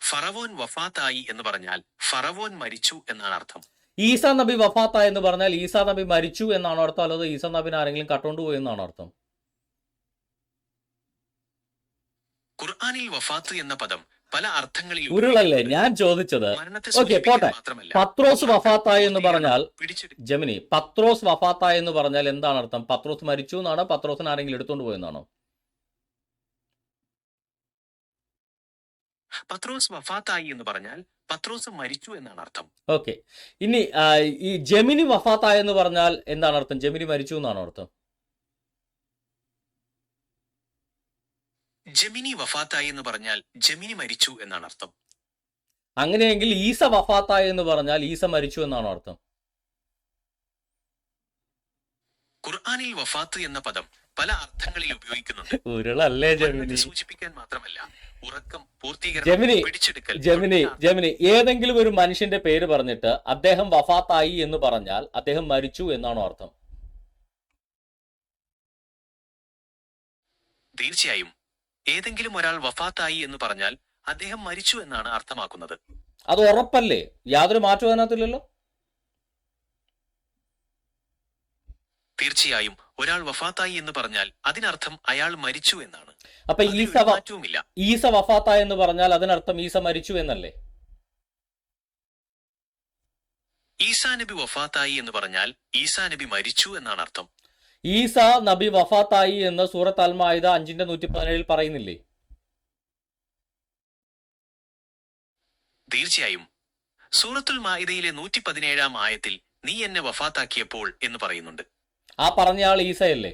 ഫറവോൻ വഫാത്തായി എന്ന് പറഞ്ഞാൽ ഫറവോൻ മരിച്ചു എന്നാണ് അർത്ഥം. ഈസാ നബി വഫാത്ത എന്ന് പറഞ്ഞാൽ ഈസാ നബി മരിച്ചു എന്നാണ് അർത്ഥം അല്ലാതെ ഈസാ നബിനെ ആരെങ്കിലും കട്ടോണ്ട് പോയി എന്നാണ് അർത്ഥം? ഖുർആനിൽ വഫാത്ത് എന്ന പദം പല അർത്ഥങ്ങളിൽ ഉരുളല്ലേ? ഞാൻ ചോദിച്ചത്. ഓക്കെ പോട്ടെ. പത്രോസ് വഫാത്തായി എന്ന് പറഞ്ഞാൽ ജമിനി പത്രോസ് വഫാത്തായി എന്ന് പറഞ്ഞാൽ എന്താണ് അർത്ഥം? പത്രോസ് മരിച്ചു എന്നാണോ? പത്രോസിന് ആരെങ്കിലും എടുത്തോണ്ട് പോയെന്നാണോ പത്രോസ് വഫാത്തായി എന്ന് പറഞ്ഞാൽ പത്രോസ് മരിച്ചു എന്നാണ് അർത്ഥം. ഓക്കെ. ഇനി ഈ ജമിനി വഫാത്തായി എന്ന് പറഞ്ഞാൽ എന്താണ് അർത്ഥം? ജമിനി മരിച്ചു എന്നാണ് അർത്ഥം? ജമിനി വഫാത്തായി എന്ന് പറഞ്ഞാൽ ജമിനി മരിച്ചു എന്നാണ് അർത്ഥം. അങ്ങനെയെങ്കിൽ ഈസ വഫാത്തായി എന്ന് പറഞ്ഞാൽ ഈസ മരിച്ചു എന്നാണ് അർത്ഥം? ഖുർആാനിൽ വഫാത്ത് എന്ന പദം പല അർത്ഥങ്ങളിൽ ഉപയോഗിക്കുന്നുണ്ട്. സൂചിപ്പിക്കാൻ മാത്രമല്ല ഉറക്കം ജമിനി ജമിനി ജമിനി ഏതെങ്കിലും ഒരു മനുഷ്യന്റെ പേര് പറഞ്ഞിട്ട് അദ്ദേഹം വഫാത്തായി എന്ന് പറഞ്ഞാൽ അദ്ദേഹം മരിച്ചു എന്നാണോ അർത്ഥം? തീർച്ചയായും. ഏതെങ്കിലും ഒരാൾ വഫാത്തായി എന്ന് പറഞ്ഞാൽ അദ്ദേഹം മരിച്ചു എന്നാണ് അർത്ഥമാക്കുന്നത്. അത് ഉറപ്പല്ലേ? യാതൊരു മാറ്റവും അതിനകത്തില്ലല്ലോ? തീർച്ചയായും ഒരാൾ വഫാത്തായി എന്ന് പറഞ്ഞാൽ അതിനർത്ഥം അയാൾ മരിച്ചു എന്നാണ്. അപ്പൊ ഈസ മാറ്റവുമില്ല. ഈസ വഫാത്തായി എന്ന് പറഞ്ഞാൽ അതിനർത്ഥം ഈസ മരിച്ചു എന്നല്ലേ? ഈസാ നബി വഫാത്തായി എന്ന് പറഞ്ഞാൽ ഈസാ നബി മരിച്ചു എന്നാണ് അർത്ഥം. ഈസ നബി വഫാത്തായി എന്ന് സൂറത്ത് അൽമായുധ അഞ്ചിന്റെ നൂറ്റി പതിനേഴിൽ പറയുന്നില്ലേ? തീർച്ചയായും. സൂറത്തുൽ മായിദയിലെ നൂറ്റി പതിനേഴാം ആയത്തിൽ നീ എന്നെ വഫാത്താക്കിയപ്പോൾ എന്ന് പറയുന്നുണ്ട്. ആ പറഞ്ഞ പറഞ്ഞയാൾ ഈസയല്ലേ?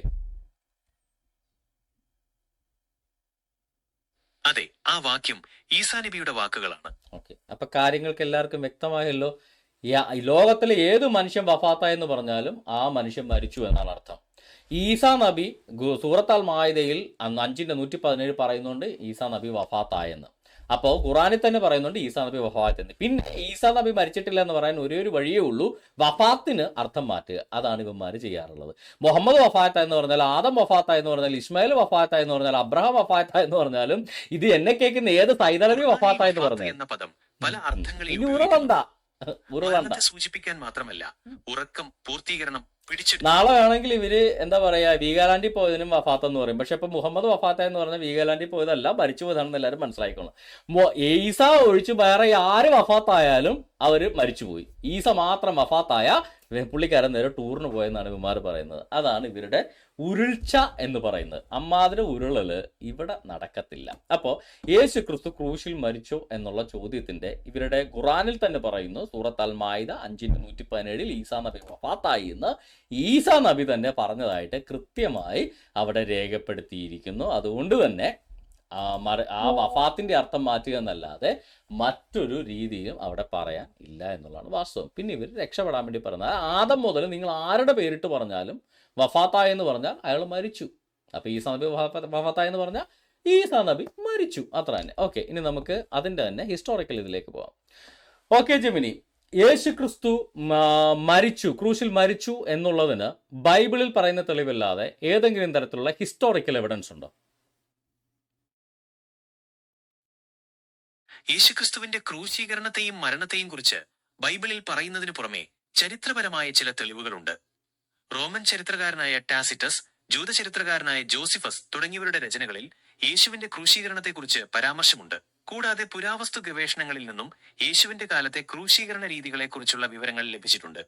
അതെ ആ വാക്യം ഈസാ നബിയുടെ വാക്കുകളാണ്. ഓക്കെ. അപ്പൊ കാര്യങ്ങൾക്ക് എല്ലാവർക്കും വ്യക്തമായല്ലോ ലോകത്തിലെ ഏത് മനുഷ്യൻ വഫാത്ത എന്ന് പറഞ്ഞാലും ആ മനുഷ്യൻ മരിച്ചു എന്നാണ് അർത്ഥം. ഈസാ നബി സൂറത്താൽ മായതയിൽ അന്ന് അഞ്ചിന്റെ നൂറ്റി പതിനേഴ് പറയുന്നുണ്ട് ഈസാ നബി വഫാത്തായെന്ന്. അപ്പോൾ ഖുറാനിൽ തന്നെ പറയുന്നുണ്ട് ഈസാ നബി വഫാത്ത് എന്ന്. പിന്നെ ഈസാ നബി മരിച്ചിട്ടില്ല എന്ന് പറയാൻ ഒരേ ഒരു വഴിയേ ഉള്ളൂ വഫാത്തിന് അർത്ഥം മാറ്റുക. അതാണ് ഇവന്മാർ ചെയ്യാറുള്ളത്. മുഹമ്മദ് വഫാത്ത എന്ന് പറഞ്ഞാൽ ആദം വഫാത്ത എന്ന് പറഞ്ഞാൽ ഇസ്മായിൽ വഫാത്ത എന്ന് പറഞ്ഞാൽ അബ്രഹാം വഫാത്ത എന്ന് പറഞ്ഞാലും ഇത് എന്നെ കേൾക്കുന്ന ഏത് സൈതലവി വഫാത്ത എന്ന് പറഞ്ഞു പദം പല അർത്ഥങ്ങളിൽ. ഉറവണ്ട സൂചിപ്പിക്കാൻ മാത്രമല്ല ഉറക്കം പൂർത്തീകരണം നാളെ വേണമെങ്കിൽ ഇവർ എന്താ പറയാ വീഗാലാൻഡിൽ പോയതിനും വഫാത്ത എന്ന് പറയും. പക്ഷെ ഇപ്പൊ മുഹമ്മദ് വഫാത്ത എന്ന് പറഞ്ഞ വീഗാലാൻഡിൽ പോയതല്ല മരിച്ചു പോയതാണെന്ന് എല്ലാവരും മനസ്സിലാക്കണം മൊ- ഈസ ഒഴിച്ച് വേറെ ആര് വഫാത്തായാലും അവർ മരിച്ചുപോയി. ഈസ മാത്രം വഫാത്തായ പുള്ളിക്കാരൻ നേരെ ടൂറിന് പോയെന്നാണ് ഇവന്മാർ പറയുന്നത്. അതാണ് ഇവരുടെ ഉരുൾച്ച എന്ന് പറയുന്നത്. അമ്മാതിരി ഉരുളൽ ഇവിടെ നടക്കത്തില്ല. അപ്പോൾ യേശു ക്രിസ്തു ക്രൂശിൽ മരിച്ചു എന്നുള്ള ചോദ്യത്തിന്റെ ഇവരുടെ ഖുറാനിൽ തന്നെ പറയുന്നു സൂറത്ത് അൽ മായിദ അഞ്ചിന്റെ നൂറ്റി പതിനേഴിൽ ഈസാ നബി വഫാത്തായി എന്ന് ഈസാ നബി തന്നെ പറഞ്ഞതായിട്ട് കൃത്യമായി അവിടെ രേഖപ്പെടുത്തിയിരിക്കുന്നു. അതുകൊണ്ട് തന്നെ ആ വഫാത്തിന്റെ അർത്ഥം മാറ്റുക എന്നല്ലാതെ മറ്റൊരു രീതിയിലും അവിടെ പറയാൻ ഇല്ല എന്നുള്ളതാണ് വാസ്തവം. പിന്നെ ഇവർ രക്ഷപ്പെടാൻ വേണ്ടി പറഞ്ഞത്. ആദം മുതൽ നിങ്ങൾ ആരുടെ പേരിട്ട് പറഞ്ഞാലും വഫാത്തായ എന്ന് പറഞ്ഞാൽ അയാൾ മരിച്ചു. അപ്പൊ ഈ നബി വഫാത്ത എന്ന് പറഞ്ഞാൽ ഈ നബി മരിച്ചു. അത്ര തന്നെ. ഓക്കെ ഇനി നമുക്ക് അതിന്റെ തന്നെ ഹിസ്റ്റോറിക്കൽ ഇതിലേക്ക് പോവാം. Okay Gemini. യേശു ക്രിസ്തു മരിച്ചു ക്രൂശിൽ മരിച്ചു എന്നുള്ളതിന് ബൈബിളിൽ പറയുന്ന തെളിവില്ലാതെ ഏതെങ്കിലും തരത്തിലുള്ള ഹിസ്റ്റോറിക്കൽ എവിഡൻസ് ഉണ്ടോ? യേശുക്രിസ്തുവിന്റെ ക്രൂശീകരണത്തെയും മരണത്തെയും കുറിച്ച് ബൈബിളിൽ പറയുന്നതിനു പുറമെ ചരിത്രപരമായ ചില തെളിവുകളുണ്ട്. റോമൻ ചരിത്രകാരനായ ടാസിറ്റസ് ജൂതചരിത്രകാരനായ ജോസിഫസ് തുടങ്ങിയവരുടെ രചനകളിൽ യേശുവിന്റെ ക്രൂശീകരണത്തെക്കുറിച്ച് പരാമർശമുണ്ട്. കൂടാതെ പുരാവസ്തു ഗവേഷണങ്ങളിൽ നിന്നും യേശുവിന്റെ കാലത്തെ ക്രൂശീകരണ രീതികളെക്കുറിച്ചുള്ള വിവരങ്ങൾ ലഭിച്ചിട്ടുണ്ട്.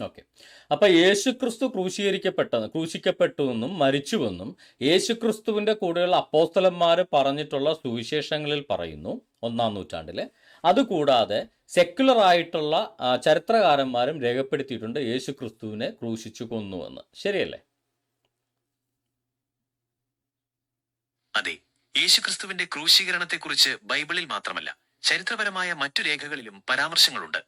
ഓക്കെ. അപ്പൊ യേശുക്രിസ്തു ക്രൂശീകരിക്കപ്പെട്ട ക്രൂശിക്കപ്പെട്ടു എന്നും മരിച്ചുവെന്നും യേശുക്രിസ്തുവിന്റെ കൂടെയുള്ള അപ്പോസ്തലന്മാർ പറഞ്ഞിട്ടുള്ള സുവിശേഷങ്ങളിൽ പറയുന്നു ഒന്നാം നൂറ്റാണ്ടിലെ. അതുകൂടാതെ സെക്യുലർ ആയിട്ടുള്ള ചരിത്രകാരന്മാരും രേഖപ്പെടുത്തിയിട്ടുണ്ട് യേശു ക്രിസ്തുവിനെ ക്രൂശിച്ചു കൊന്നുവെന്ന്. ശരിയല്ലേ? അതെ. യേശുക്രിസ്തുവിന്റെ ക്രൂശീകരണത്തെക്കുറിച്ച് ബൈബിളിൽ മാത്രമല്ല ചരിത്രപരമായ മറ്റു രേഖകളിലും പരാമർശങ്ങളുണ്ട്.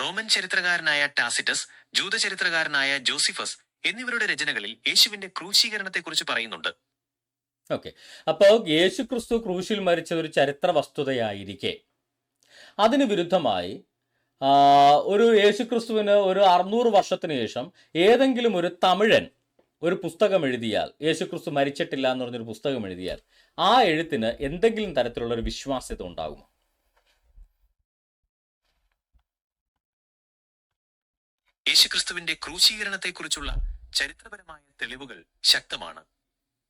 റോമൻ ചരിത്രകാരനായ ടാസിറ്റസ് ജൂതചരിത്രകാരനായ ജോസിഫസ് എന്നിവരുടെ രചനകളിൽ യേശുവിന്റെ ക്രൂശീകരണത്തെക്കുറിച്ച് പറയുന്നുണ്ട്. ഓക്കെ. അപ്പോൾ യേശുക്രിസ്തു ക്രൂശിൽ മരിച്ച ഒരു ചരിത്ര വസ്തുതയായിരിക്കെ അതിന് വിരുദ്ധമായി ഒരു യേശുക്രിസ്തുവിന് ഒരു അറുന്നൂറ് വർഷത്തിന് ശേഷം ഏതെങ്കിലും ഒരു തമിഴൻ ഒരു പുസ്തകം എഴുതിയാൽ യേശുക്രിസ്തു മരിച്ചിട്ടില്ല എന്ന് പറഞ്ഞൊരു പുസ്തകം എഴുതിയാൽ ആ എഴുത്തിന് എന്തെങ്കിലും തരത്തിലുള്ള ഒരു വിശ്വാസ്യത ഉണ്ടാകുമോ? യേശുക്രിസ്തുവിന്റെ ക്രൂശീകരണത്തെക്കുറിച്ചുള്ള ചരിത്രപരമായ തെളിവുകൾ ശക്തമാണ്.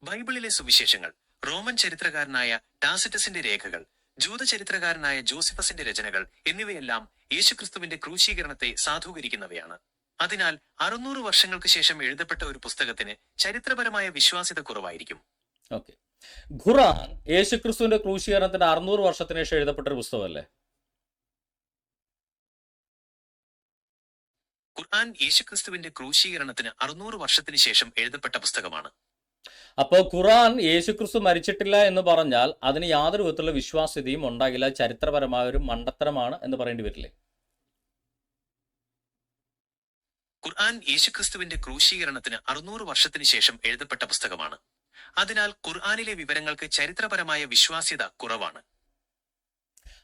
ബൈബിളിലെ സുവിശേഷങ്ങൾ റോമൻ ചരിത്രകാരനായ ടാസിറ്റസിന്റെ രേഖകൾ ജൂതചരിത്രകാരനായ ജോസിഫസിന്റെ രചനകൾ എന്നിവയെല്ലാം യേശുക്രിസ്തുവിന്റെ ക്രൂശീകരണത്തെ സാധൂകരിക്കുന്നവയാണ്. അതിനാൽ അറുന്നൂറ് വർഷങ്ങൾക്ക് ശേഷം എഴുതപ്പെട്ട ഒരു പുസ്തകത്തിന് ചരിത്രപരമായ വിശ്വാസ്യത കുറവായിരിക്കും. ഓക്കെ. ഖുറാൻ യേശുക്രിസ്തുവിന്റെ ക്രൂശീകരണത്തിന് അറുന്നൂറ് വർഷത്തിന് ശേഷം എഴുതപ്പെട്ട ഒരു പുസ്തകമല്ലേ? ഖുർആൻ യേശുക്രിസ്തുവിന്റെ ക്രൂശീകരണത്തിന് അറുന്നൂറ് വർഷത്തിന് ശേഷം എഴുതപ്പെട്ട പുസ്തകമാണ്. അപ്പോൾ ഖുറാൻ യേശുക്രിസ്തു മരിച്ചിട്ടില്ല എന്ന് പറഞ്ഞാൽ അതിന് യാതൊരു വിധത്തിലുള്ള വിശ്വാസ്യതയും ഉണ്ടാകില്ല. ചരിത്രപരമായ ഒരു മണ്ടത്തരമാണ് എന്ന് പറയേണ്ടി വരില്ലേ? ഖുർആൻ യേശുക്രിസ്തുവിന്റെ ക്രൂശീകരണത്തിന് അറുന്നൂറ് വർഷത്തിന് ശേഷം എഴുതപ്പെട്ട പുസ്തകമാണ്. അതിനാൽ ഖുർആാനിലെ വിവരങ്ങൾക്ക് ചരിത്രപരമായ വിശ്വാസ്യത കുറവാണ്.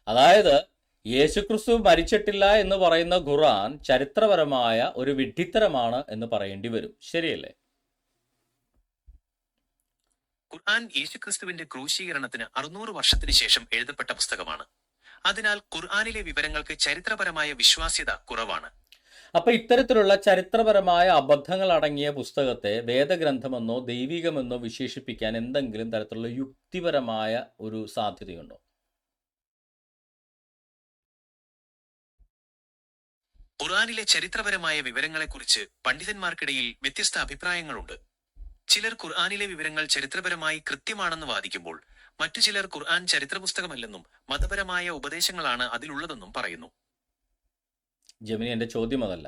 അതായത് യേശുക്രിസ്തു മരിച്ചിട്ടില്ല എന്ന് പറയുന്ന ഖുർആൻ ചരിത്രപരമായ ഒരു വിഡ്ഢിത്തരമാണ് എന്ന് പറയേണ്ടി വരും. ശരിയല്ലേ? ഖുർആൻ യേശുക്രിസ്തുവിന്റെ ക്രൂശീകരണത്തിന് അറുന്നൂറ് വർഷത്തിന് ശേഷം എഴുതപ്പെട്ട പുസ്തകമാണ്. അതിനാൽ ഖുർആാനിലെ വിവരങ്ങൾക്ക് ചരിത്രപരമായ വിശ്വാസ്യത കുറവാണ്. അപ്പൊ ഇത്തരത്തിലുള്ള ചരിത്രപരമായ അബദ്ധങ്ങൾ അടങ്ങിയ പുസ്തകത്തെ വേദഗ്രന്ഥമെന്നോ ദൈവികമെന്നോ വിശേഷിപ്പിക്കാൻ എന്തെങ്കിലും തരത്തിലുള്ള യുക്തിപരമായ ഒരു സാധ്യതയുണ്ടോ? ഖുർആനിലെ ചരിത്രപരമായ വിവരങ്ങളെക്കുറിച്ച് പണ്ഡിതന്മാർക്കിടയിൽ വ്യത്യസ്ത അഭിപ്രായങ്ങളുണ്ട്. ചിലർ ഖുർആാനിലെ വിവരങ്ങൾ ചരിത്രപരമായി കൃത്യമാണെന്ന് വാദിക്കുമ്പോൾ മറ്റു ചിലർ ഖുർആൻ ചരിത്ര പുസ്തകമല്ലെന്നും മതപരമായ ഉപദേശങ്ങളാണ് അതിലുള്ളതെന്നും പറയുന്നു. ജമിനി എന്റെ ചോദ്യം അതല്ല.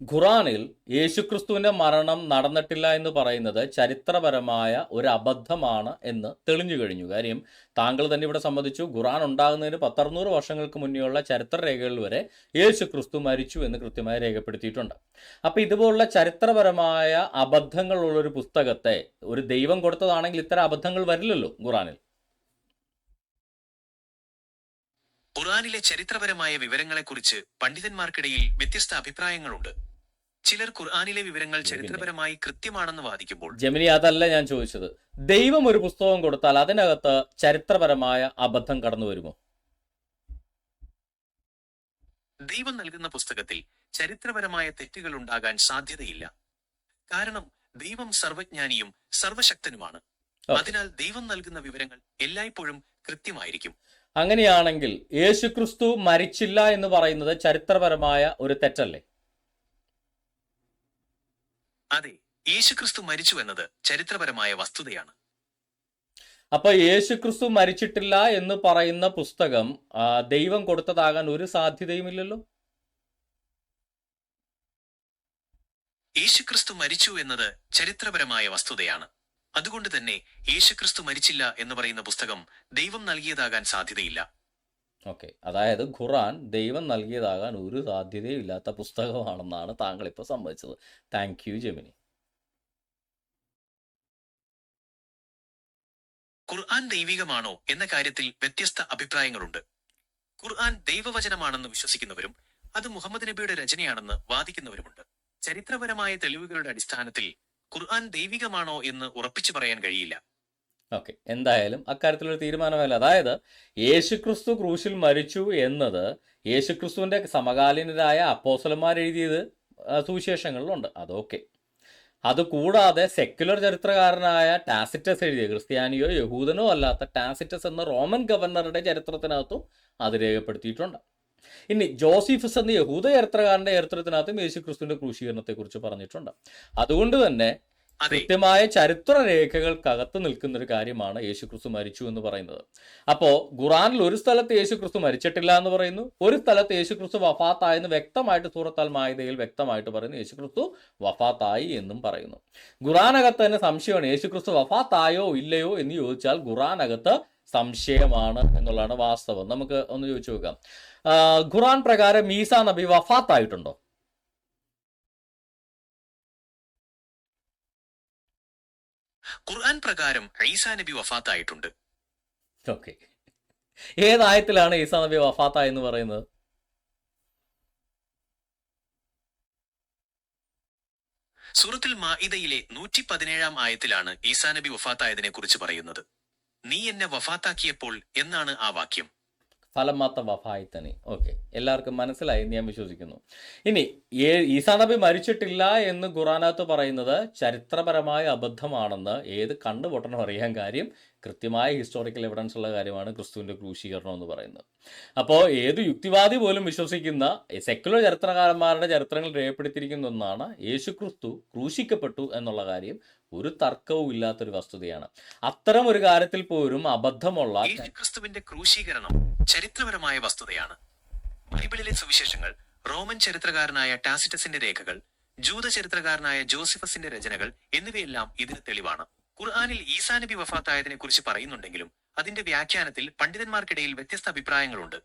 ഖുറാനിൽ യേശുക്രിസ്തുവിന്റെ മരണം നടന്നിട്ടില്ല എന്ന് പറയുന്നത് ചരിത്രപരമായ ഒരു അബദ്ധമാണ് എന്ന് തെളിഞ്ഞു കഴിഞ്ഞു. കാര്യം താങ്കൾ തന്നെ ഇവിടെ സംബന്ധിച്ചു ഖുറാൻ ഉണ്ടാകുന്നതിന് പത്തറുന്നൂറ് വർഷങ്ങൾക്ക് മുന്നേയുള്ള ചരിത്ര രേഖകളിൽ വരെ യേശുക്രിസ്തു മരിച്ചു എന്ന് കൃത്യമായി രേഖപ്പെടുത്തിയിട്ടുണ്ട്. അപ്പോൾ ഇതുപോലുള്ള ചരിത്രപരമായ അബദ്ധങ്ങളുള്ള ഒരു പുസ്തകത്തെ ഒരു ദൈവം കൊടുത്തതാണെങ്കിൽ ഇത്തരം അബദ്ധങ്ങൾ വരില്ലല്ലോ ഖുറാനിൽ. ഖുറാനിലെ ചരിത്രപരമായ വിവരങ്ങളെക്കുറിച്ച് പണ്ഡിതന്മാർക്കിടയിൽ വ്യത്യസ്ത അഭിപ്രായങ്ങളുണ്ട്. ചിലർ ഖുർആാനിലെ വിവരങ്ങൾ ചരിത്രപരമായി കൃത്യമാണെന്ന് വാദിക്കുമ്പോൾ ജമിനി അതല്ല ഞാൻ ചോദിച്ചത്. ദൈവം ഒരു പുസ്തകം കൊടുത്താൽ അതിനകത്ത് ചരിത്രപരമായ അബദ്ധം കടന്നു വരുമോ? ദൈവം നൽകുന്ന പുസ്തകത്തിൽ ചരിത്രപരമായ തെറ്റുകൾ ഉണ്ടാകാൻ സാധ്യതയില്ല. കാരണം ദൈവം സർവജ്ഞാനിയും സർവശക്തനുമാണ്. അതിനാൽ ദൈവം നൽകുന്ന വിവരങ്ങൾ എല്ലായ്പ്പോഴും കൃത്യമായിരിക്കും. അങ്ങനെയാണെങ്കിൽ യേശുക്രിസ്തു മരിച്ചില്ല എന്ന് പറയുന്നത് ചരിത്രപരമായ ഒരു തെറ്റല്ലേ? അതെ യേശുക്രിസ്തു മരിച്ചു എന്നത് ചരിത്രപരമായ വസ്തുതയാണ്. അപ്പൊ യേശുക്രിസ്തു മരിച്ചിട്ടില്ല എന്ന് പറയുന്ന പുസ്തകം ദൈവം കൊടുത്തതാകാൻ ഒരു സാധ്യതയുമില്ലല്ലോ? യേശുക്രിസ്തു മരിച്ചു എന്നത് ചരിത്രപരമായ വസ്തുതയാണ്. അതുകൊണ്ട് തന്നെ യേശുക്രിസ്തു മരിച്ചില്ല എന്ന് പറയുന്ന പുസ്തകം ദൈവം നൽകിയതാകാൻ സാധ്യതയില്ല. ഓക്കെ. അതായത് ഖുറാൻ ദൈവം നൽകിയതാകാൻ ഒരു സാധ്യതയും ഇല്ലാത്ത പുസ്തകമാണെന്നാണ് താങ്കൾ ഇപ്പോൾ സമ്മതിച്ചത്. താങ്ക് യു ജെമിനി ഖുർആൻ ദൈവികമാണോ എന്ന കാര്യത്തിൽ വ്യത്യസ്ത അഭിപ്രായങ്ങളുണ്ട്. ഖുർആൻ ദൈവവചനമാണെന്ന് വിശ്വസിക്കുന്നവരും അത് മുഹമ്മദ് നബിയുടെ രചനയാണെന്ന് വാദിക്കുന്നവരുമുണ്ട്. ചരിത്രപരമായ തെളിവുകളുടെ അടിസ്ഥാനത്തിൽ ഖുർആൻ ദൈവികമാണോ എന്ന് ഉറപ്പിച്ചു പറയാൻ കഴിയില്ല. ഓക്കെ. എന്തായാലും അക്കാര്യത്തിലൊരു തീരുമാനമല്ല. അതായത് യേശുക്രിസ്തു ക്രൂശിൽ മരിച്ചു എന്നത് യേശുക്രിസ്തുവിന്റെ സമകാലീനരായ അപ്പോസലന്മാർ എഴുതിയത് സുവിശേഷങ്ങളിലുണ്ട്. അതൊക്കെ അതുകൂടാതെ സെക്യുലർ ചരിത്രകാരനായ ടാസിറ്റസ് എഴുതിയ ക്രിസ്ത്യാനിയോ യഹൂദനോ അല്ലാത്ത ടാസിറ്റസ് എന്ന റോമൻ ഗവർണറുടെ ചരിത്രത്തിനകത്തും അത് രേഖപ്പെടുത്തിയിട്ടുണ്ട്. ഇനി ജോസിഫസ് എന്ന യഹൂദ ചരിത്രകാരന്റെ ചരിത്രത്തിനകത്തും യേശുക്രിസ്തുവിന്റെ ക്രൂശീകരണത്തെക്കുറിച്ച് പറഞ്ഞിട്ടുണ്ട്. അതുകൊണ്ട് തന്നെ കൃത്യമായ ചരിത്ര രേഖകൾക്കകത്ത് നിൽക്കുന്ന ഒരു കാര്യമാണ് യേശു ക്രിസ്തു മരിച്ചു എന്ന് പറയുന്നത്. അപ്പോ ഖുറാനിൽ ഒരു സ്ഥലത്ത് യേശു ക്രിസ്തു മരിച്ചിട്ടില്ല എന്ന് പറയുന്നു. ഒരു സ്ഥലത്ത് യേശു ക്രിസ്തു വഫാത്തായെന്ന് വ്യക്തമായിട്ട് സൂറത്താൽ മായതയിൽ വ്യക്തമായിട്ട് പറയുന്നു. യേശു ക്രിസ്തു വഫാത്തായി എന്നും പറയുന്നു. ഖുറാനകത്ത് തന്നെ സംശയമാണ് യേശു ക്രിസ്തു വഫാത്തായോ ഇല്ലയോ എന്ന് ചോദിച്ചാൽ ഖുറാനകത്ത് സംശയമാണ് എന്നുള്ളതാണ് വാസ്തവം. നമുക്ക് ഒന്ന് ചോദിച്ചു നോക്കാം. ഖുറാൻ പ്രകാരം മീസ നബി വഫാത്തായിട്ടുണ്ടോ? ഖുർആൻ പ്രകാരം ഈസാ നബി വഫാത്തായിട്ടുണ്ട്. ഓക്കെ ഏതായത്തിലാണ് ഈസാ നബി വഫാത്ത എന്ന് പറയുന്നത്? സൂറത്തുൽ മാഇദയിലെ നൂറ്റി പതിനേഴാം ആയത്തിലാണ് ഈസാ നബി വഫാത്തായതിനെ കുറിച്ച് പറയുന്നത്. നീ എന്നെ വഫാത്താക്കിയപ്പോൾ എന്നാണ് ആ വാക്യം? ഫലമാത്ത വഫായിത്തനി. ഓക്കെ എല്ലാവർക്കും മനസ്സിലായി എന്ന് ഞാൻ വിശ്വസിക്കുന്നു. ഇനി ഈസാ നബി മരിച്ചിട്ടില്ല എന്ന് ഖുറാനകത്ത് പറയുന്നത് ചരിത്രപരമായ അബദ്ധമാണെന്ന് ഏത് കണ്ടുപൊട്ടണം അറിയാൻ കാര്യം കൃത്യമായ ഹിസ്റ്റോറിക്കൽ എവിഡൻസ് ഉള്ള കാര്യമാണ് ക്രിസ്തുവിന്റെ ക്രൂശീകരണം എന്ന് പറയുന്നത്. അപ്പോൾ ഏത് യുക്തിവാദി പോലും വിശ്വസിക്കുന്ന സെക്കുലർ ചരിത്രകാരന്മാരുടെ ചരിത്രങ്ങൾ രേഖപ്പെടുത്തിയിരിക്കുന്ന ഒന്നാണ് യേശു ക്രിസ്തു ക്രൂശിക്കപ്പെട്ടു എന്നുള്ള കാര്യം ഒരു തർക്കവും ഇല്ലാത്തൊരു വസ്തുതയാണ്. അത്തരം ഒരു കാര്യത്തിൽ പോലും അബദ്ധമുള്ള ക്രിസ്തുവിന്റെ ക്രൂശീകരണം ചരിത്രപരമായ വസ്തുതയാണ്. ബൈബിളിലെ സുവിശേഷങ്ങൾ റോമൻ ചരിത്രകാരനായ ടാസിറ്റസിന്റെ രേഖകൾ ജൂത ചരിത്രകാരനായ ജോസിഫസിന്റെ രചനകൾ എന്നിവയെല്ലാം ഇതിന് തെളിവാണ്. ഖുർആാനിൽ ഈസാ നബി വഫാത്തായതിനെ കുറിച്ച് പറയുന്നുണ്ടെങ്കിലും അതിന്റെ വ്യാഖ്യാനത്തിൽ പണ്ഡിതന്മാർക്കിടയിൽ വ്യത്യസ്ത അഭിപ്രായങ്ങളുണ്ട്.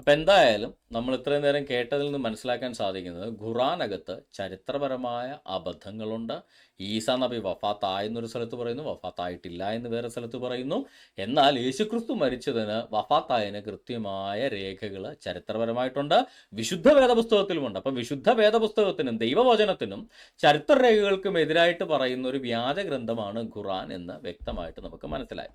അപ്പം എന്തായാലും നമ്മൾ ഇത്രയും നേരം കേട്ടതിൽ നിന്ന് മനസ്സിലാക്കാൻ സാധിക്കുന്നത് ഖുറാനകത്ത് ചരിത്രപരമായ അബദ്ധങ്ങളുണ്ട്. ഈസാ നബി വഫാത്തായെന്നൊരു സ്ഥലത്ത് പറയുന്നു വഫാത്തായിട്ടില്ല എന്ന് വേറെ സ്ഥലത്ത് പറയുന്നു. എന്നാൽ യേശുക്രിസ്തു മരിച്ചതിന് വഫാത്തായതിന് കൃത്യമായ രേഖകൾ ചരിത്രപരമായിട്ടുണ്ട് വിശുദ്ധ വേദപുസ്തകത്തിലുമുണ്ട്. അപ്പം വിശുദ്ധ വേദപുസ്തകത്തിനും ദൈവവചനത്തിനും ചരിത്രരേഖകൾക്കും എതിരായിട്ട് പറയുന്ന ഒരു വ്യാജ ഗ്രന്ഥമാണ് ഖുറാൻ എന്ന് വ്യക്തമായിട്ട് നമുക്ക് മനസ്സിലായി.